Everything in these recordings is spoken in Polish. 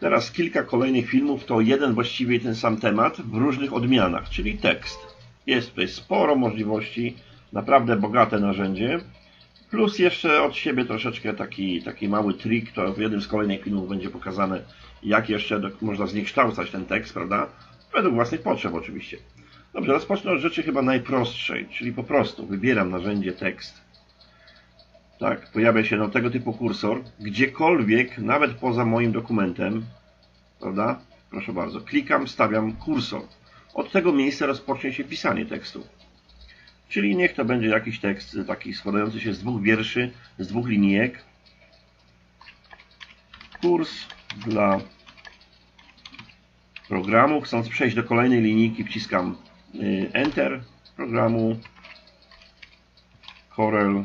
Teraz kilka kolejnych filmów to jeden właściwie ten sam temat w różnych odmianach, czyli tekst. Jest tutaj sporo możliwości, naprawdę bogate narzędzie. Plus jeszcze od siebie troszeczkę taki, taki mały trik, to w jednym z kolejnych filmów będzie pokazane, jak jeszcze do, można zniekształcać ten tekst, prawda? Według własnych potrzeb oczywiście. Dobrze, rozpocznę od rzeczy chyba najprostszej, czyli po prostu wybieram narzędzie tekst. Tak, pojawia się no, tego typu kursor, gdziekolwiek, nawet poza moim dokumentem, prawda? Proszę bardzo, klikam, stawiam kursor. Od tego miejsca rozpocznie się pisanie tekstu. Czyli niech to będzie jakiś tekst taki składający się z dwóch wierszy, z dwóch linijek. Kurs dla programu. Chcąc przejść do kolejnej linijki, wciskam y, Enter programu Corel,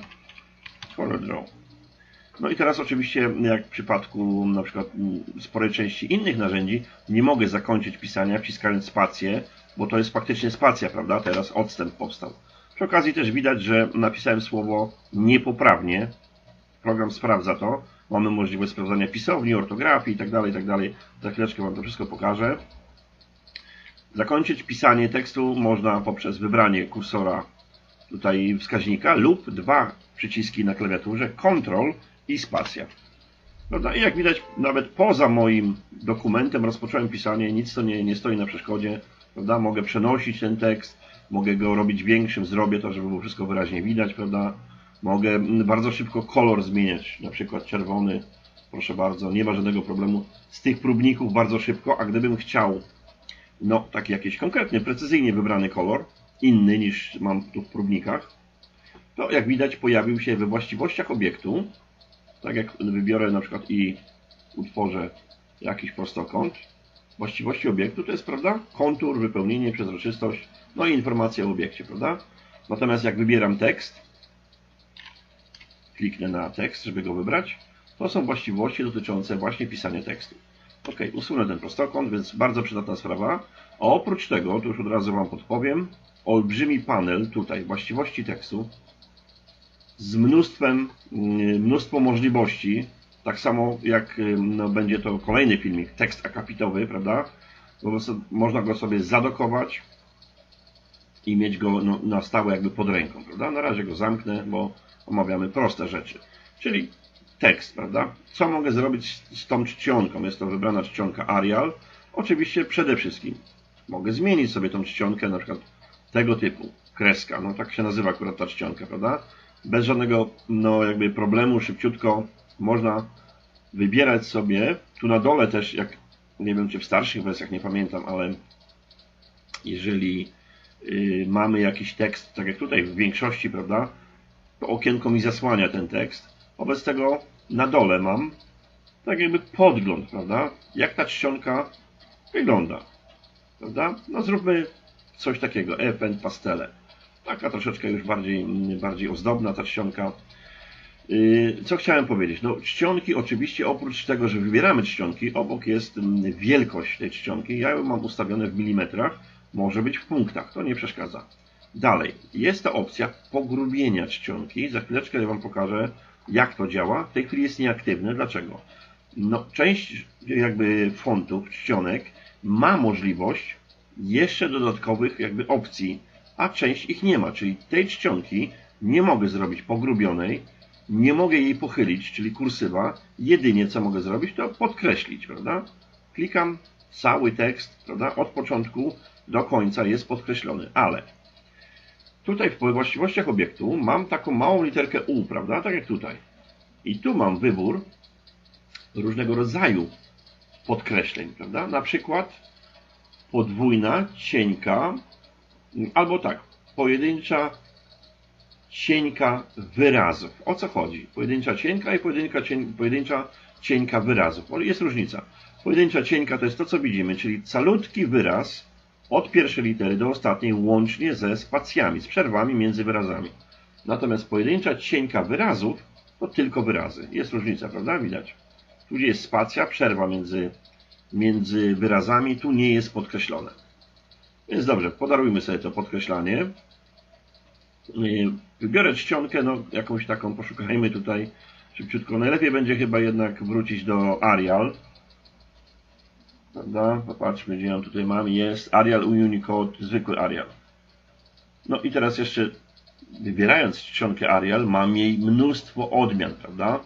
Corel Draw. No i teraz oczywiście, jak w przypadku na przykład mm, sporej części innych narzędzi, nie mogę zakończyć pisania wciskając spację, bo to jest faktycznie spacja, prawda? Teraz odstęp powstał. Przy okazji też widać, że napisałem słowo niepoprawnie. Program sprawdza to. Mamy możliwość sprawdzania pisowni, ortografii itd., tak itd. Tak Za chwileczkę Wam to wszystko pokażę. Zakończyć pisanie tekstu można poprzez wybranie kursora tutaj wskaźnika lub dwa przyciski na klawiaturze Ctrl i spacja. Prawda? I jak widać, nawet poza moim dokumentem rozpocząłem pisanie, nic to nie, nie stoi na przeszkodzie. Prawda? Mogę przenosić ten tekst, mogę go robić większym, zrobię to, żeby było wszystko wyraźnie widać, prawda? Mogę bardzo szybko kolor zmieniać, na przykład czerwony, proszę bardzo, nie ma żadnego problemu z tych próbników bardzo szybko, a gdybym chciał, no, taki jakiś konkretny, precyzyjnie wybrany kolor, inny niż mam tu w próbnikach, to jak widać pojawił się we właściwościach obiektu, tak jak wybiorę na przykład i utworzę jakiś prostokąt, właściwości obiektu to jest, prawda, kontur, wypełnienie, przezroczystość, no i informacja o obiekcie, prawda? Natomiast jak wybieram tekst, kliknę na tekst, żeby go wybrać, to są właściwości dotyczące właśnie pisania tekstu. Ok, usunę ten prostokąt, więc bardzo przydatna sprawa. A oprócz tego, to już od razu Wam podpowiem, olbrzymi panel tutaj, właściwości tekstu, z mnóstwem, mm, mnóstwo możliwości, tak samo jak no, będzie to kolejny filmik, tekst akapitowy, prawda? Można go sobie zadokować, i mieć go no, na stałe jakby pod ręką, prawda? Na razie go zamknę, bo omawiamy proste rzeczy. Czyli tekst, prawda? Co mogę zrobić z tą czcionką? Jest to wybrana czcionka Arial. Oczywiście przede wszystkim mogę zmienić sobie tą czcionkę, na przykład tego typu, kreska, no tak się nazywa akurat ta czcionka, prawda? Bez żadnego, no jakby problemu, szybciutko można wybierać sobie, tu na dole też, jak nie wiem czy w starszych wersjach, nie pamiętam, ale jeżeli Y, mamy jakiś tekst, tak jak tutaj w większości, prawda, to okienko mi zasłania ten tekst. Wobec tego na dole mam tak jakby podgląd, prawda, jak ta czcionka wygląda, prawda. No zróbmy coś takiego, EPN pastele. Taka troszeczkę już bardziej, bardziej ozdobna ta czcionka. Y, co chciałem powiedzieć? No, czcionki oczywiście oprócz tego, że wybieramy czcionki, obok jest mm, wielkość tej czcionki. Ja ją mam ustawione w milimetrach może być w punktach, to nie przeszkadza. Dalej, jest ta opcja pogrubienia czcionki. Za chwileczkę ja Wam pokażę, jak to działa. W tej chwili jest nieaktywne. Dlaczego? No, część jakby fontów, czcionek ma możliwość jeszcze dodatkowych jakby opcji, a część ich nie ma. Czyli tej czcionki nie mogę zrobić pogrubionej, nie mogę jej pochylić, czyli kursywa. Jedynie co mogę zrobić, to podkreślić, prawda? Klikam cały tekst, prawda? Od początku do końca jest podkreślony, ale tutaj w właściwościach obiektu mam taką małą literkę U, prawda? Tak jak tutaj. I tu mam wybór różnego rodzaju podkreśleń, prawda? Na przykład podwójna, cienka, albo tak, pojedyncza cienka wyrazów. O co chodzi? Pojedyncza cienka i pojedyncza, cien, pojedyncza cienka wyrazów. Jest różnica. Pojedyncza cienka to jest to, co widzimy, czyli calutki wyraz od pierwszej litery do ostatniej łącznie ze spacjami, z przerwami między wyrazami. Natomiast pojedyncza cienka wyrazów to tylko wyrazy. Jest różnica, prawda? Widać. Tu gdzie jest spacja, przerwa między, między wyrazami, tu nie jest podkreślone. Więc dobrze, podarujmy sobie to podkreślanie. Wybiorę czcionkę, no jakąś taką, poszukajmy tutaj szybciutko. Najlepiej będzie chyba jednak wrócić do Arial. prawda? Popatrzmy, gdzie ją tutaj mam. Jest Arial Unicode, zwykły Arial. No i teraz jeszcze wybierając czcionkę Arial, mam jej mnóstwo odmian, prawda?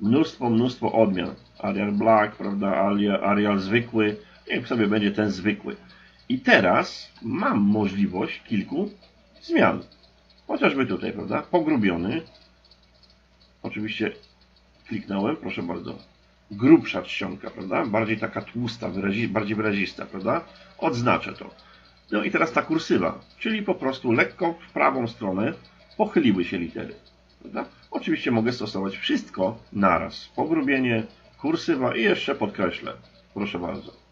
Mnóstwo, mnóstwo odmian. Arial Black, prawda? Arial, Arial zwykły. Niech sobie będzie ten zwykły. I teraz mam możliwość kilku zmian. Chociażby tutaj, prawda? Pogrubiony. Oczywiście kliknąłem, proszę bardzo. Grubsza czcionka, prawda? Bardziej taka tłusta, wyrazi, bardziej wyrazista, prawda? Odznaczę to. No i teraz ta kursywa, czyli po prostu lekko w prawą stronę pochyliły się litery. Prawda? Oczywiście mogę stosować wszystko naraz. Pogrubienie, kursywa i jeszcze podkreślę. Proszę bardzo.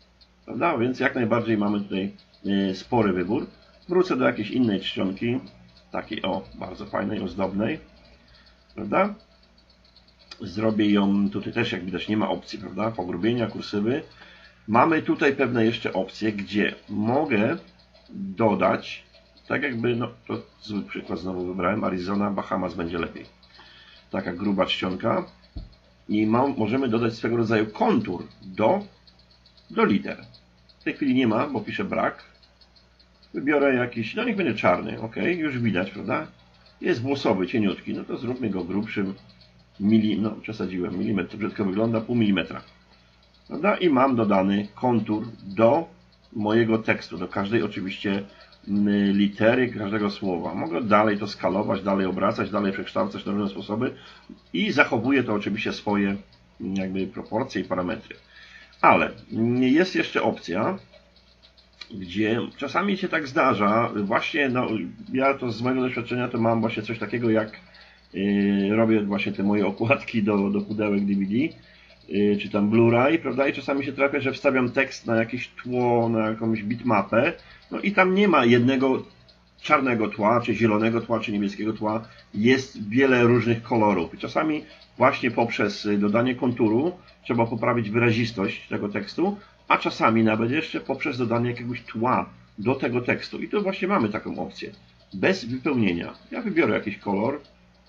Prawda? Więc jak najbardziej mamy tutaj y, spory wybór. Wrócę do jakiejś innej czcionki, takiej o, bardzo fajnej, ozdobnej. Prawda? Zrobię ją, tutaj też jak widać nie ma opcji, prawda? Pogrubienia, kursywy. Mamy tutaj pewne jeszcze opcje, gdzie mogę dodać, tak jakby, no to zły przykład znowu wybrałem, Arizona, Bahamas będzie lepiej. Taka gruba czcionka. I ma, możemy dodać swego rodzaju kontur do, do liter. W tej chwili nie ma, bo piszę brak. Wybiorę jakiś, no niech będzie czarny, ok, już widać, prawda? Jest włosowy, cieniutki, no to zróbmy go grubszym, mili, no przesadziłem, milimetr, brzydko wygląda, pół milimetra. Prawda? I mam dodany kontur do mojego tekstu, do każdej oczywiście litery, każdego słowa. Mogę dalej to skalować, dalej obracać, dalej przekształcać na różne sposoby i zachowuję to oczywiście swoje jakby proporcje i parametry. Ale jest jeszcze opcja, gdzie czasami się tak zdarza, właśnie, no, ja to z mojego doświadczenia to mam właśnie coś takiego jak yy, robię właśnie te moje okładki do, do pudełek DVD, yy, czy tam Blu-ray, prawda, i czasami się trafia, że wstawiam tekst na jakieś tło, na jakąś bitmapę, no i tam nie ma jednego czarnego tła, czy zielonego tła, czy niebieskiego tła, jest wiele różnych kolorów. I czasami właśnie poprzez dodanie konturu trzeba poprawić wyrazistość tego tekstu, a czasami nawet jeszcze poprzez dodanie jakiegoś tła do tego tekstu. I tu właśnie mamy taką opcję. Bez wypełnienia. Ja wybiorę jakiś kolor,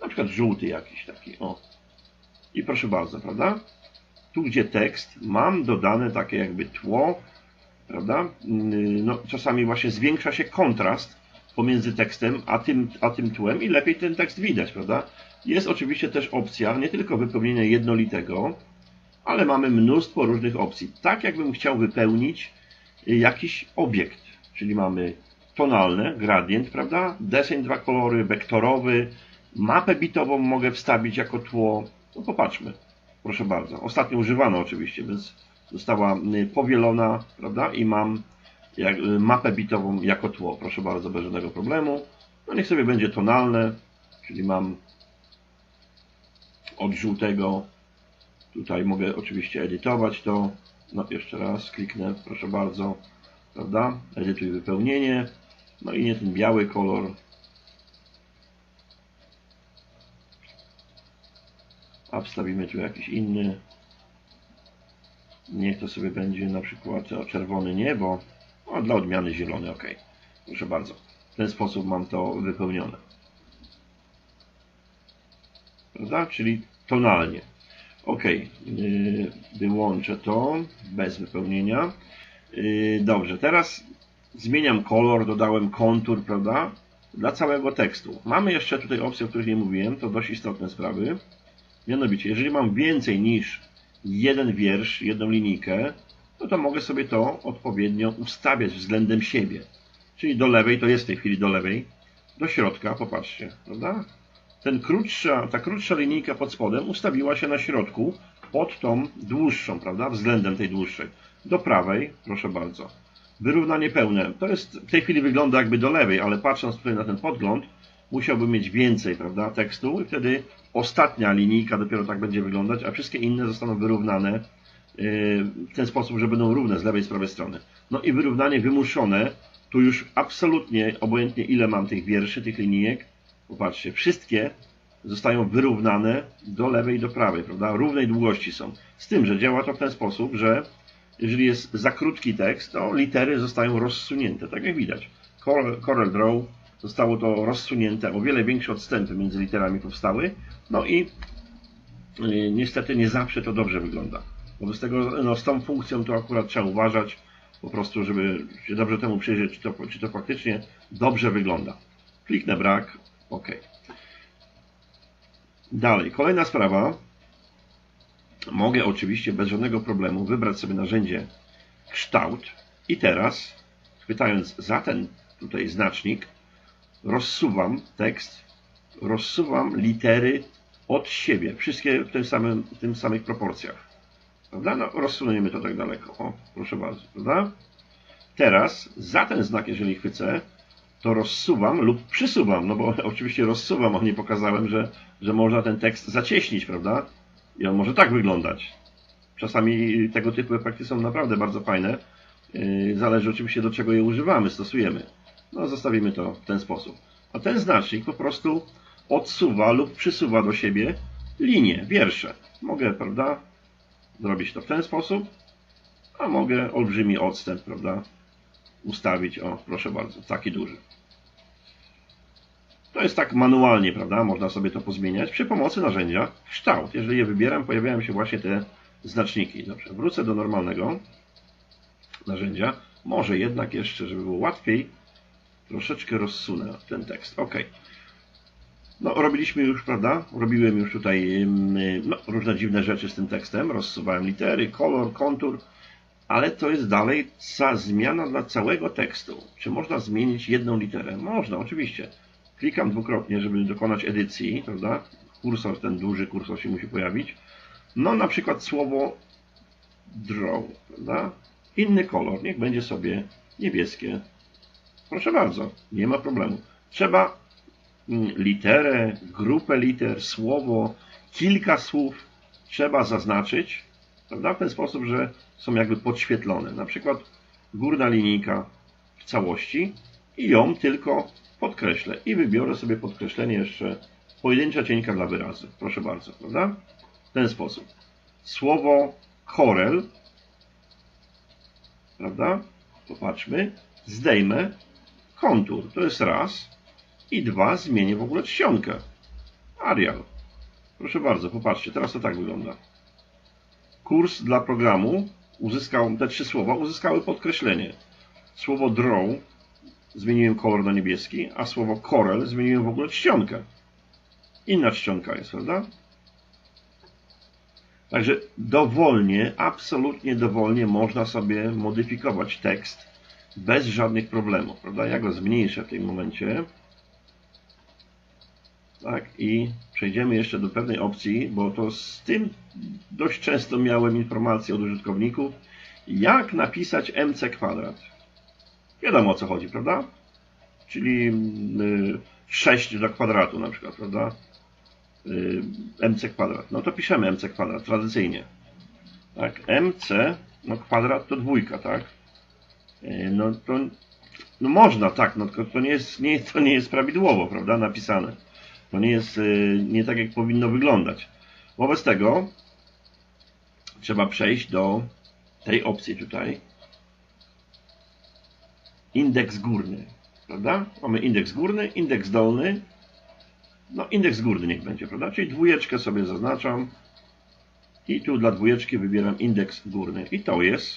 na przykład żółty jakiś taki, o. I proszę bardzo, prawda? Tu, gdzie tekst, mam dodane takie jakby tło, prawda? No, czasami właśnie zwiększa się kontrast pomiędzy tekstem a tym, a tym tłem i lepiej ten tekst widać, prawda? Jest oczywiście też opcja nie tylko wypełnienia jednolitego, ale mamy mnóstwo różnych opcji. Tak jakbym chciał wypełnić jakiś obiekt, czyli mamy tonalne, gradient, prawda? Deseń dwa kolory, wektorowy, mapę bitową mogę wstawić jako tło. No popatrzmy, proszę bardzo. Ostatnio używano oczywiście, więc została powielona, prawda? I mam jak, mapę bitową jako tło. Proszę bardzo, bez żadnego problemu. No niech sobie będzie tonalne, czyli mam od żółtego Tutaj mogę oczywiście edytować to. No jeszcze raz kliknę, proszę bardzo, prawda? Edytuj wypełnienie. No i nie ten biały kolor. A wstawimy tu jakiś inny. Niech to sobie będzie na przykład o czerwony niebo. A dla odmiany zielony, ok. Proszę bardzo. W ten sposób mam to wypełnione. Prawda? Czyli tonalnie. OK, wyłączę to bez wypełnienia. Yy, dobrze, teraz zmieniam kolor, dodałem kontur, prawda? Dla całego tekstu. Mamy jeszcze tutaj opcję, o której nie mówiłem, to dość istotne sprawy. Mianowicie, jeżeli mam więcej niż jeden wiersz, jedną linijkę, no to mogę sobie to odpowiednio ustawiać względem siebie. Czyli do lewej, to jest w tej chwili do lewej, do środka, popatrzcie, prawda? ten krótsza, ta krótsza linijka pod spodem ustawiła się na środku pod tą dłuższą, prawda, względem tej dłuższej. Do prawej, proszę bardzo. Wyrównanie pełne. To jest, w tej chwili wygląda jakby do lewej, ale patrząc tutaj na ten podgląd, musiałbym mieć więcej, prawda, tekstu i wtedy ostatnia linijka dopiero tak będzie wyglądać, a wszystkie inne zostaną wyrównane w ten sposób, że będą równe z lewej i z prawej strony. No i wyrównanie wymuszone, tu już absolutnie, obojętnie ile mam tych wierszy, tych linijek, Popatrzcie, wszystkie zostają wyrównane do lewej i do prawej, prawda? Równej długości są. Z tym, że działa to w ten sposób, że jeżeli jest za krótki tekst, to litery zostają rozsunięte, tak jak widać. Corel Draw zostało to rozsunięte, o wiele większe odstępy między literami powstały, no i y, niestety nie zawsze to dobrze wygląda. Wobec tego no, z tą funkcją to akurat trzeba uważać, po prostu, żeby się dobrze temu przyjrzeć, czy to, czy to faktycznie dobrze wygląda. Kliknę brak, OK. Dalej, kolejna sprawa. Mogę oczywiście bez żadnego problemu wybrać sobie narzędzie kształt i teraz, chwytając za ten tutaj znacznik, rozsuwam tekst, rozsuwam litery od siebie, wszystkie w tym samym, w tym samych proporcjach. Prawda? No, rozsuniemy to tak daleko. O, proszę bardzo, prawda? Teraz za ten znak, jeżeli chwycę, to rozsuwam lub przysuwam, no bo oczywiście rozsuwam, a nie pokazałem, że, że można ten tekst zacieśnić, prawda? I on może tak wyglądać. Czasami tego typu efekty są naprawdę bardzo fajne. Yy, Zależy oczywiście do czego je używamy, stosujemy. No zostawimy to w ten sposób. A ten znacznik po prostu odsuwa lub przysuwa do siebie linie, wiersze. Mogę, prawda, zrobić to w ten sposób, a mogę olbrzymi odstęp, prawda, ustawić, o proszę bardzo, taki duży. To jest tak manualnie, prawda, można sobie to pozmieniać przy pomocy narzędzia kształt. Jeżeli je wybieram, pojawiają się właśnie te znaczniki. Dobrze, wrócę do normalnego narzędzia. Może jednak jeszcze, żeby było łatwiej, troszeczkę rozsunę ten tekst. OK. No, robiliśmy już, prawda? Robiłem już tutaj no, różne dziwne rzeczy z tym tekstem. Rozsuwałem litery, kolor, kontur, ale to jest dalej ca zmiana dla całego tekstu. Czy można zmienić jedną literę? Można, oczywiście. Klikam dwukrotnie, żeby dokonać edycji, prawda? Kursor, ten duży kursor się musi pojawić. No, na przykład słowo draw, prawda? Inny kolor, niech będzie sobie niebieskie. Proszę bardzo, nie ma problemu. Trzeba literę, grupę liter, słowo, kilka słów trzeba zaznaczyć, prawda? W ten sposób, że są jakby podświetlone. Na przykład górna linijka w całości i ją tylko podkreślę. I wybiorę sobie podkreślenie jeszcze pojedyncza cienka dla wyrazu. Proszę bardzo, prawda? W ten sposób. Słowo korel, prawda? Popatrzmy. Zdejmę kontur. To jest raz. I dwa, zmienię w ogóle czcionkę. Arial. Proszę bardzo, popatrzcie, teraz to tak wygląda. Kurs dla programu uzyskał, te trzy słowa uzyskały podkreślenie. Słowo draw zmieniłem kolor na niebieski, a słowo corel zmieniłem w ogóle czcionkę. Inna czcionka jest, prawda? Także dowolnie, absolutnie dowolnie można sobie modyfikować tekst bez żadnych problemów, prawda? Ja go zmniejszę w tym momencie. Tak, i przejdziemy jeszcze do pewnej opcji, bo to z tym dość często miałem informacje od użytkowników, jak napisać mc kwadrat. Wiadomo o co chodzi, prawda? Czyli 6 do kwadratu na przykład, prawda? mc kwadrat. No to piszemy mc kwadrat tradycyjnie. Tak, mc no kwadrat to dwójka, tak? No to no można, tak, no tylko to nie jest, nie, to nie jest prawidłowo, prawda, napisane. To nie jest nie tak, jak powinno wyglądać. Wobec tego trzeba przejść do tej opcji tutaj. Indeks górny, prawda? Mamy indeks górny, indeks dolny. No, indeks górny niech będzie, prawda? Czyli dwójeczkę sobie zaznaczam. I tu dla dwójeczki wybieram indeks górny. I to jest,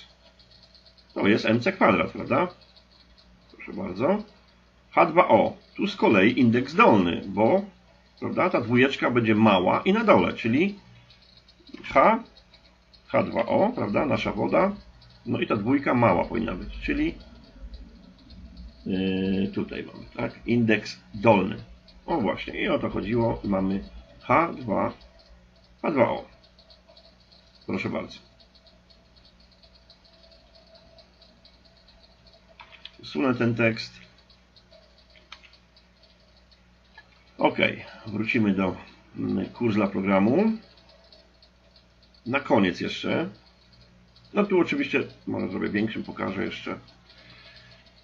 to jest mc kwadrat, prawda? Proszę bardzo. H2O. Tu z kolei indeks dolny, bo prawda, ta dwójeczka będzie mała i na dole, czyli H, H2O, prawda, nasza woda, no i ta dwójka mała powinna być, czyli yy, tutaj mamy, tak, indeks dolny. O właśnie, i o to chodziło, mamy H2, H2O. Proszę bardzo. Usunę ten tekst. Wrócimy do kurs dla programu. Na koniec jeszcze. No tu oczywiście, może zrobię większym, pokażę jeszcze.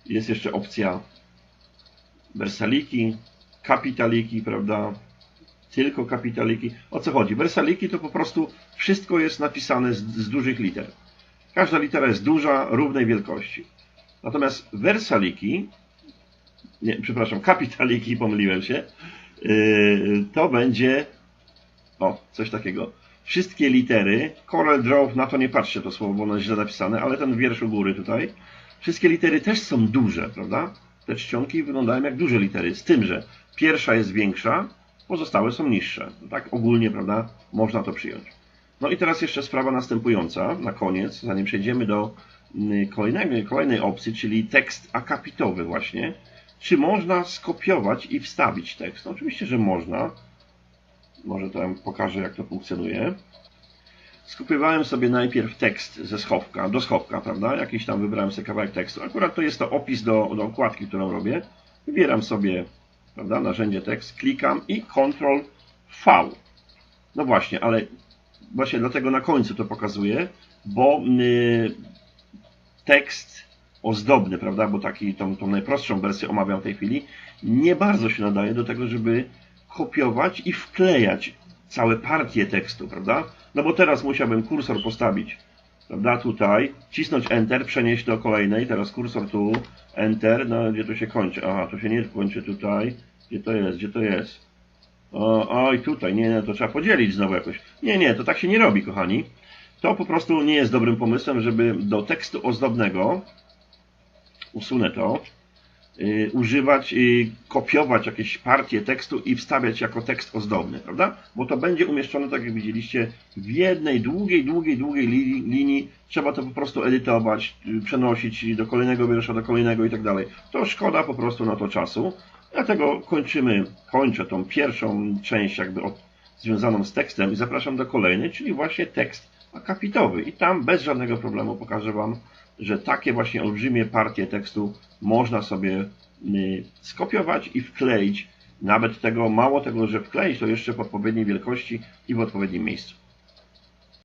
Jest jeszcze opcja wersaliki, kapitaliki, prawda? Tylko kapitaliki. O co chodzi? Wersaliki to po prostu wszystko jest napisane z, z dużych liter. Każda litera jest duża, równej wielkości. Natomiast wersaliki, nie, przepraszam, kapitaliki, pomyliłem się, to będzie o, coś takiego. wszystkie litery, Corel Draw, na to nie patrzcie to słowo, bo ono jest źle napisane, ale ten wiersz u góry tutaj, wszystkie litery też są duże, prawda? Te czcionki wyglądają jak duże litery, z tym, że pierwsza jest większa, pozostałe są niższe. Tak ogólnie, prawda, można to przyjąć. No i teraz jeszcze sprawa następująca, na koniec, zanim przejdziemy do mm, kolejnego, kolejnej opcji, czyli tekst akapitowy właśnie. Czy można skopiować i wstawić tekst? No, oczywiście, że można. Może to pokażę, jak to funkcjonuje. Skopiowałem sobie najpierw tekst ze schowka, do schowka, prawda? Jakiś tam wybrałem sobie kawałek tekstu. Akurat to jest to opis do, do okładki, którą robię. Wybieram sobie, prawda, narzędzie tekst, klikam i Ctrl V. No właśnie, ale właśnie dlatego na końcu to pokazuję, bo y, tekst ozdobny, prawda, bo taki, tą, tą najprostszą wersję omawiam w tej chwili, nie bardzo się nadaje do tego, żeby kopiować i wklejać całe partie tekstu, prawda? No bo teraz musiałbym kursor postawić, prawda, tutaj, cisnąć Enter, przenieść do kolejnej, teraz kursor tu, Enter, no gdzie to się kończy? Aha, to się nie kończy tutaj, gdzie to jest, gdzie to jest? O, oj, tutaj, nie, nie, to trzeba podzielić znowu jakoś. Nie, nie, to tak się nie robi, kochani. To po prostu nie jest dobrym pomysłem, żeby do tekstu ozdobnego, usunę to, y, używać, y, kopiować jakieś partie tekstu i wstawiać jako tekst ozdobny, prawda? Bo to będzie umieszczone, tak jak widzieliście, w jednej długiej, długiej, długiej li, linii. Trzeba to po prostu edytować, y, przenosić do kolejnego wiersza, do kolejnego i tak dalej. To szkoda po prostu na to czasu. Dlatego kończymy, kończę tą pierwszą część jakby od, związaną z tekstem i zapraszam do kolejnej, czyli właśnie tekst akapitowy. I tam bez żadnego problemu pokażę Wam, że takie właśnie olbrzymie partie tekstu można sobie y, skopiować i wkleić. Nawet tego, mało tego, że wkleić, to jeszcze w odpowiedniej wielkości i w odpowiednim miejscu.